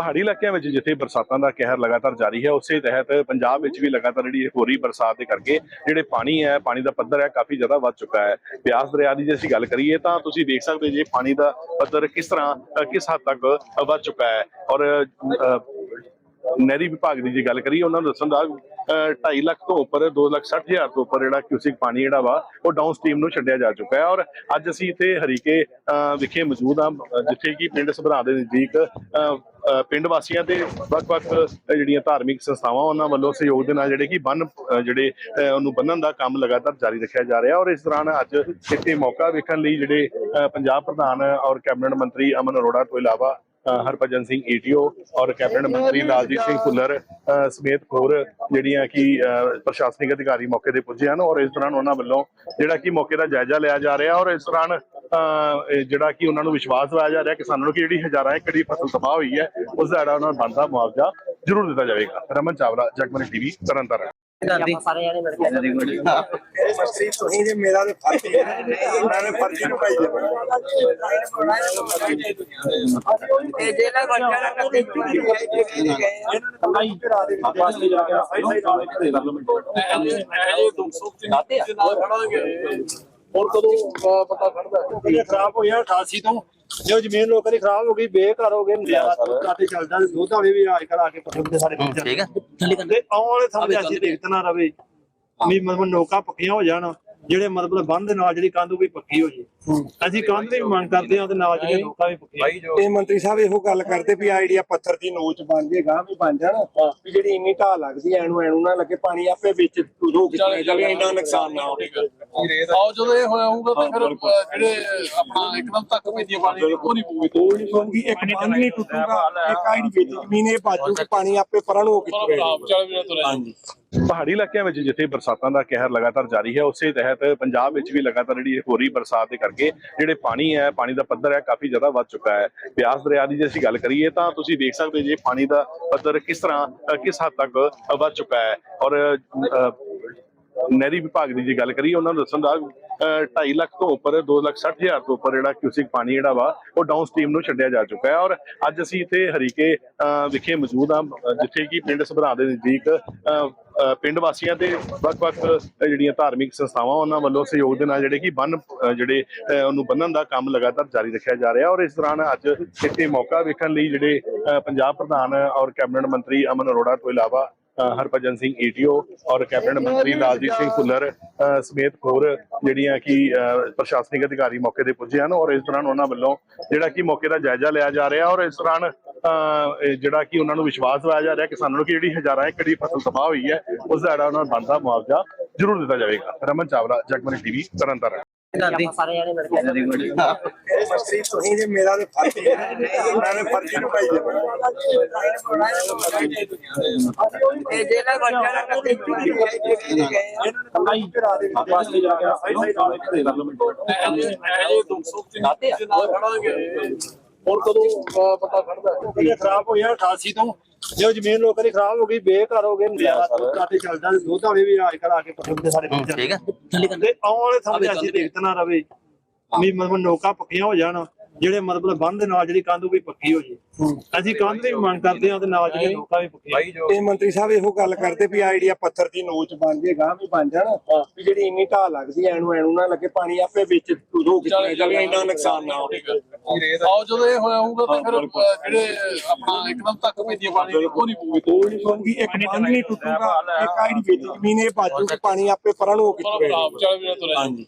ਪਹਾੜੀ ਇਲਾਕਿਆਂ ਵਿੱਚ ਜਿੱਥੇ ਬਰਸਾਤਾਂ ਦਾ ਕਹਿਰ ਲਗਾਤਾਰ ਜਾਰੀ ਹੈ, ਉਸੇ ਤਹਿਤ ਪੰਜਾਬ ਵਿੱਚ ਵੀ ਲਗਾਤਾਰ ਜਿਹੜੀ ਹੋ ਰਹੀ ਬਰਸਾਤ ਦੇ ਕਰਕੇ ਜਿਹੜੇ ਪਾਣੀ ਹੈ, ਪਾਣੀ ਦਾ ਪੱਧਰ ਹੈ, ਕਾਫੀ ਜ਼ਿਆਦਾ ਵੱਧ ਚੁੱਕਾ ਹੈ। ਬਿਆਸ ਦਰਿਆ ਦੀ ਜੇ ਅਸੀਂ ਗੱਲ ਕਰੀਏ ਤਾਂ ਤੁਸੀਂ ਦੇਖ ਸਕਦੇ ਜੇ ਪਾਣੀ ਦਾ ਪੱਧਰ ਕਿਸ ਤਰ੍ਹਾਂ ਕਿਸ ਹੱਦ ਤੱਕ ਵੱਧ ਚੁੱਕਾ ਹੈ। ਔਰ ਨਹਿਰੀ ਵਿਭਾਗ ਦੀ ਜੇ ਗੱਲ ਕਰੀਏ ਉਹਨਾਂ ਨੂੰ ਦੱਸਣ ਦਾ 2.5 ਲੱਖ ਤੋਂ ਉੱਪਰ 2 ਲੱਖ 60 ਹਜ਼ਾਰ ਤੋਂ ਉੱਪਰ ਜਿਹੜਾ ਕਿਊਸਿਕ ਪਾਣੀ ਜਿਹੜਾ ਵਾ ਉਹ ਡਾਊਨ ਸਟ੍ਰੀਮ ਨੂੰ ਛੱਡਿਆ ਜਾ ਚੁੱਕਾ ਹੈ। ਔਰ ਅੱਜ ਅਸੀਂ ਇੱਥੇ ਹਰੀਕੇ ਵਿਖੇ ਮੌਜੂਦ ਹਾਂ ਜਿੱਥੇ ਕਿ ਪਿੰਡ ਸਭਰਾ ਦੇ ਨਜ਼ਦੀਕ ਪਿੰਡ ਵਾਸੀਆਂ ਤੇ ਵੱਖ-ਵੱਖ ਜਿਹੜੀਆਂ ਧਾਰਮਿਕ ਸੰਸਥਾਵਾਂ ਉਹਨਾਂ ਵੱਲੋਂ ਸਹਿਯੋਗ ਦੇ ਨਾਲ ਜਿਹੜੇ ਕਿ ਬੰਨ ਜਿਹੜੇ ਉਹਨੂੰ ਬੰਨਣ ਦਾ ਕੰਮ ਲਗਾਤਾਰ ਜਾਰੀ ਰੱਖਿਆ ਜਾ ਰਿਹਾ ਔਰ ਇਸ ਦੌਰਾਨ ਅੱਜ ਇੱਥੇ ਮੌਕਾ ਵੇਖਣ ਲਈ ਜਿਹੜੇ ਅ, ਪੰਜਾਬ ਪ੍ਰਧਾਨ ਔਰ ਕੈਬਨਿਟ ਮੰਤਰੀ ਅਮਨ ਅਰੋੜਾ ਤੋਂ ਇਲਾਵਾ ਹਰਭਜਨ ਸਿੰਘ ਈਟੀਓ ਔਰ ਕੈਬਨਿਟ ਮੰਤਰੀ ਲਾਲਜੀਤ ਸਿੰਘ ਭੁੱਲਰ ਸਮੇਤ ਹੋਰ ਜਿਹੜੀਆਂ ਕਿ ਪ੍ਰਸ਼ਾਸਨਿਕ ਅਧਿਕਾਰੀ ਮੌਕੇ ਤੇ ਪੁੱਜੇ ਹਨ ਔਰ ਇਸ ਦੌਰਾਨ ਉਹਨਾਂ ਵੱਲੋਂ ਜਿਹੜਾ ਕਿ ਮੌਕੇ ਦਾ ਜਾਇਜ਼ਾ ਲਿਆ ਜਾ ਰਿਹਾ ਔਰ ਇਸ ਦੌਰਾਨ ਜਿਹੜਾ ਕਿ ਉਹਨਾਂ ਨੂੰ ਵਿਸ਼ਵਾਸ ਦਿਵਾਇਆ ਜਾ ਰਿਹਾ ਕਿਸਾਨਾਂ ਨੂੰ ਕਿ ਜਿਹੜੀ ਹਜ਼ਾਰਾਂ ਏਕੜ ਦੀ ਫਸਲ ਤਬਾਹ ਹੋਈ ਹੈ ਉਸ ਦਾ ਜਿਹੜਾ ਉਹਨਾਂ ਨੂੰ ਬਣਦਾ ਮੁਆਵਜ਼ਾ ਜ਼ਰੂਰ ਦਿੱਤਾ ਜਾਵੇਗਾ। ਰਮਨ ਚਾਵਲਾ ਜਗਮਨੀ ਟੀਵੀ ਤਰਨਤਾਰਨ। ਦਾਦੀ ਸਾਰੇ ਜਾਣੇ ਮਿਲ ਕੇ ਵੈਰੀ ਗੁੱਡ ਅਸੀਂ ਤੁਸੀਂ ਜੇ ਮੇਰਾ ਤੇ ਫਰਜ਼ ਹੀ ਹੈ। ਮੈਂ ਨੇ ਫਰਜ਼ ਨੂੰ ਪਾਈ ਇਹ ਜਿਹੜਾ ਬੱਚਾ ਨਾ ਕਦੇ ਹੋਰ ਪਤਾ ਖੜਦਾ ਇਹ ਖਰਾਬ ਹੋ ਗਿਆ 88 ਤੋਂ। ਜੋ ਜ਼ਮੀਨ ਲੋਕਾਂ ਦੀ ਖਰਾਬ ਹੋ ਗਈ ਬੇਘਰ ਹੋ ਗਏ ਕਾਤੇ ਚੱਲਦਾ ਦੁੱਧ ਵਾਲੇ ਵੀ ਅੱਜ ਕੱਲ ਆ ਕੇ ਪਸੰਦ ਦੇ ਸਾਰੇ ਠੀਕ ਹੈ। ਤੇ ਆਉਣ ਵਾਲੇ ਸਮੇਂ 'ਚ ਅਸੀਂ ਦੇਖਤ ਨਾ ਰਵੇ। ਵੀ ਮਤਲਬ ਨੌਕਾ ਪੱਕੀਆਂ ਹੋ ਜਾਣ। ਜਿਹੜੇ ਮਤਲਬ ਬੰਦ ਦੇ ਨਾਲ ਜਿਹੜੀ ਕੰਧ ਉਹ ਵੀ ਪੱਕੀ ਹੋ ਜੇ। ਅਸੀਂ ਕੰਧ ਦੀ ਵੀ ਮੰਗ ਕਰਦੇ ਹਾਂ ਤੇ ਨਾਲ ਜਿਹੜੇ ਨੌਕਾ ਵੀ ਪੱਕੀ ਇਹ ਮੰਤਰੀ ਸਾਹਿਬ ਇਹੋ ਗੱਲ ਕਰਦੇ ਵੀ ਆਈਡੀਆ ਪੱਥਰ ਦੀ ਨੋਚ ਬਣ ਜੇਗਾ ਵੀ ਬਣ ਜਾਣ ਵੀ ਜਿਹੜੀ ਇੰਨੀ ਢਾਹ ਲੱਗਦੀ ਐ ਐਨੂੰ ਐਨੂੰ ਨਾ ਲੱਗੇ ਪਾਣੀ ਆਪੇ ਵਿੱਚ ਰੋਕ ਜਾਵੇ ਇੰਨਾ ਨੁਕਸਾਨ ਨਾ ਹੋਵੇ। ਆਓ ਜਦੋਂ ਇਹ ਹੋਇਆ ਹੋਊਗਾ ਤਾਂ ਫਿਰ ਜਿਹੜੇ ਆਪਣਾ ਇੱਕਦਮ ਤੱਕ ਭੇਜੀਏ ਪਾਣੀ ਉਹ ਨਹੀਂ ਪੂਗੀ ਕੋਈ ਕਿਉਂਕਿ ਇੱਕ ਬੰਦ ਨਹੀਂ ਟੁੱਟੂਗਾ ਇੱਕ ਆਈਡੀ ਵਿੱਚ ਜ਼ਮੀਨ ਇਹ ਬਾਜੂ ਪਾਣੀ ਆਪੇ ਪਰਾਂ ਨੂੰ ਹੋ ਕੇ ਚਲੋ ਆਪ ਚੱਲ ਵੀ ਤੁਰੇ ਹਾਂਜੀ। ਪਹਾੜੀ ਇਲਾਕਿਆਂ ਵਿੱਚ ਜਿੱਥੇ ਬਰਸਾਤਾਂ ਦਾ ਕਹਿਰ ਲਗਾਤਾਰ ਜਾਰੀ ਹੈ ਉਸੇ ਤਹਿਤ ਪੰਜਾਬ ਵਿੱਚ ਵੀ ਲਗਾਤਾਰ ਜਿਹੜੀ ਹੋ ਰਹੀ ਬਰਸਾਤ ਦੇ ਕਰਕੇ ਜਿਹੜੇ ਪਾਣੀ ਹੈ ਪਾਣੀ ਦਾ ਪੱਧਰ ਹੈ ਕਾਫੀ ਜ਼ਿਆਦਾ ਵੱਧ ਚੁੱਕਾ ਹੈ। ਬਿਆਸ ਦਰਿਆ ਦੀ ਜੇ ਅਸੀਂ ਗੱਲ ਕਰੀਏ ਤਾਂ ਤੁਸੀਂ ਦੇਖ ਸਕਦੇ ਜੇ ਪਾਣੀ ਦਾ ਪੱਧਰ ਕਿਸ ਤਰ੍ਹਾਂ ਕਿਸ ਹੱਦ ਤੱਕ ਵੱਧ ਚੁੱਕਾ ਹੈ। ਔਰ ਨਹਿਰੀ ਵਿਭਾਗ ਦੀ ਜੇ ਗੱਲ ਕਰੀਏ ਉਹਨਾਂ ਨੂੰ ਦੱਸਣ ਦਾ 2.5 ਲੱਖ ਤੋਂ ਉੱਪਰ 2 ਲੱਖ 60 ਹਜ਼ਾਰ ਤੋਂ ਉੱਪਰ ਜਿਹੜਾ ਕਿਊਸਿਕ ਪਾਣੀ ਜਿਹੜਾ ਵਾ ਉਹ ਡਾਊਨ ਸਟ੍ਰੀਮ ਨੂੰ ਛੱਡਿਆ ਜਾ ਚੁੱਕਾ ਹੈ। ਔਰ ਅੱਜ ਅਸੀਂ ਇੱਥੇ ਹਰੀਕੇ ਅ, ਵਿਖੇ ਮੌਜੂਦ ਹਾਂ ਜਿੱਥੇ ਕਿ ਪਿੰਡ ਸਭਰਾ ਦੇ ਨਜ਼ਦੀਕ ਅ, ਪਿੰਡ ਵਾਸੀਆਂ ਤੇ ਵੱਖ-ਵੱਖ ਜਿਹੜੀਆਂ ਧਾਰਮਿਕ ਸੰਸਥਾਵਾਂ, ਉਹਨਾਂ ਵੱਲੋਂ ਸਹਿਯੋਗ ਦੇ ਨਾਲ ਜਿਹੜੇ ਕਿ ਬੰਨ ਜਿਹੜੇ ਉਹਨੂੰ ਬੰਨਣ ਦਾ ਕੰਮ ਲਗਾਤਾਰ ਜਾਰੀ ਰੱਖਿਆ ਜਾ ਰਿਹਾ। ਔਰ ਇਸ ਦੌਰਾਨ ਅੱਜ ਇੱਥੇ ਮੌਕਾ ਵੇਖਣ ਲਈ ਜਿਹੜੇ ਪੰਜਾਬ ਪ੍ਰਧਾਨ ਔਰ ਕੈਬਨਿਟ ਮੰਤਰੀ ਅਮਨ ਅਰੋੜਾ ਤੋਂ ਇਲਾਵਾ ਹਰਭਜਨ ਸਿੰਘ ਈਟੀਓ ਔਰ ਕੈਬਨਿਟ ਮੰਤਰੀ ਲਾਲਜੀਤ ਸਿੰਘ ਭੁੱਲਰ ਸਮੇਤ ਹੋਰ ਜਿਹੜੀਆਂ ਕਿ ਪ੍ਰਸ਼ਾਸਨਿਕ ਅਧਿਕਾਰੀ ਮੌਕੇ ਤੇ ਪੁੱਜੇ ਹਨ। ਔਰ ਇਸ ਦੌਰਾਨ ਉਹਨਾਂ ਵੱਲੋਂ ਜਿਹੜਾ ਕਿ ਮੌਕੇ ਦਾ ਜਾਇਜ਼ਾ ਲਿਆ ਜਾ ਰਿਹਾ ਔਰ ਇਸ ਦੌਰਾਨ ਜਿਹੜਾ ਕਿ ਉਹਨਾਂ ਨੂੰ ਵਿਸ਼ਵਾਸ ਦਿਵਾਇਆ ਜਾ ਰਿਹਾ ਕਿਸਾਨਾਂ ਨੂੰ ਕਿ ਜਿਹੜੀ ਹਜ਼ਾਰਾਂ ਏਕੜ ਦੀ ਫਸਲ ਤਬਾਹ ਹੋਈ ਹੈ ਉਸ ਦਾ ਜਿਹੜਾ ਉਹਨਾਂ ਨੂੰ ਬਣਦਾ ਮੁਆਵਜ਼ਾ ਜ਼ਰੂਰ ਦਿੱਤਾ ਜਾਵੇਗਾ। ਰਮਨ ਚਾਵਲਾ ਜਗਮਨੀ ਟੀਵੀ ਤਰਨਤਾਰਨ। ਦਾਦੀ ਸਾਰੇ ਜਾਣੇ ਮਿਲ ਕੇ ਵੈਰੀ ਗੁੱਡ ਅਸੀਂ ਤੁਸੀਂ ਜੇ ਮੇਰਾ ਤੇ ਫਰਜ਼ ਹੀ ਹੈ ਮੈਂ ਨੇ ਫਰਜ਼ ਨੂੰ ਪਾਈ ਇਹ ਜਿਹੜਾ ਬੱਚਾ ਨਾ ਕਦੇ ਚੁਰੀ ਗਏ ਹੋਰ ਕਦੋਂ ਅਹ, ਪਤਾ ਖੜਦਾ ਇਹ ਖਰਾਬ ਹੋ ਗਿਆ 88 ਤੋਂ। ਜੋ ਜ਼ਮੀਨ ਲੋਕਾਂ ਦੀ ਖਰਾਬ ਹੋ ਗਈ ਬੇਘਰ ਹੋ ਗਏ ਕਾਤੇ ਚੱਲਦਾ ਦੁੱਧ ਵਾਲੇ ਵੀ ਅੱਜ ਕੱਲ ਆ ਕੇ ਪਸੰਦ ਦੇ ਸਾਰੇ ਠੀਕ ਹੈ। ਤੇ ਆਉਣ ਵਾਲੇ ਸਮੇਂ ਅਸੀਂ ਦੇਖਤ ਨਾ ਰਵੇ। ਵੀ ਮਤਲਬ ਨੌਕਾ ਪੱਕੀਆਂ ਹੋ ਜਾਣ। ਜਿਹੜੇ ਮਤਲਬ ਬੰਦ ਦੇ ਨਾਲ ਜਿਹੜੀ ਕੰਧ ਉਹ ਵੀ ਪੱਕੀ ਹੋ ਜੇ। ਅਸੀਂ ਕੰਧ ਦੀ ਵੀ ਮੰਗ ਕਰਦੇ ਹਾਂ ਤੇ ਨਾਲ ਜਿਹੜੇ ਨੌਕਾ ਵੀ ਪੱਕੀ ਇਹ ਮੰਤਰੀ ਸਾਹਿਬ ਇਹੋ ਗੱਲ ਕਰਦੇ ਵੀ ਆਈਡੀਆ ਪੱਥਰ ਦੀ ਨੋਚ ਬਣ ਜੇਗਾ ਵੀ ਬਣ ਜਾਣ ਵੀ ਜਿਹੜੀ ਇੰਨੀ ਢਾਹ ਲੱਗਦੀ ਐ ਐਨੂੰ ਐਨੂੰ ਨਾ ਲੱਗੇ ਪਾਣੀ ਆਪੇ ਵਿੱਚ ਰੋਕ ਚਲੇ ਜਾਵੇ ਇੰਨਾ ਨੁਕਸਾਨ ਨਾ ਹੋਵੇ। ਆਓ ਜਦੋਂ ਇਹ ਹੋਇਆ ਹੋਊਗਾ ਤਾਂ ਫਿਰ ਜਿਹੜੇ ਆਪਣਾ ਇੱਕਦਮ ਤੱਕ ਭੇਜੀਏ ਪਾਣੀ ਉਹ ਨਹੀਂ ਪੂਗੀ ਕੋਈ ਕਿਉਂਕਿ ਇੱਕ ਬੰਦ ਨਹੀਂ ਟੁੱਟੂਗਾ ਇੱਕ ਆਈਡੀ ਵਿੱਚ ਜ਼ਮੀਨ ਇਹ ਬਾਜੂ ਪਾਣੀ ਆਪੇ ਪਰਾਂ ਨੂੰ ਹੋ ਕੇ ਚਲੋ ਆਪ ਚੱਲ ਵੀ ਤੁਰੇ। ਹਾਂਜੀ।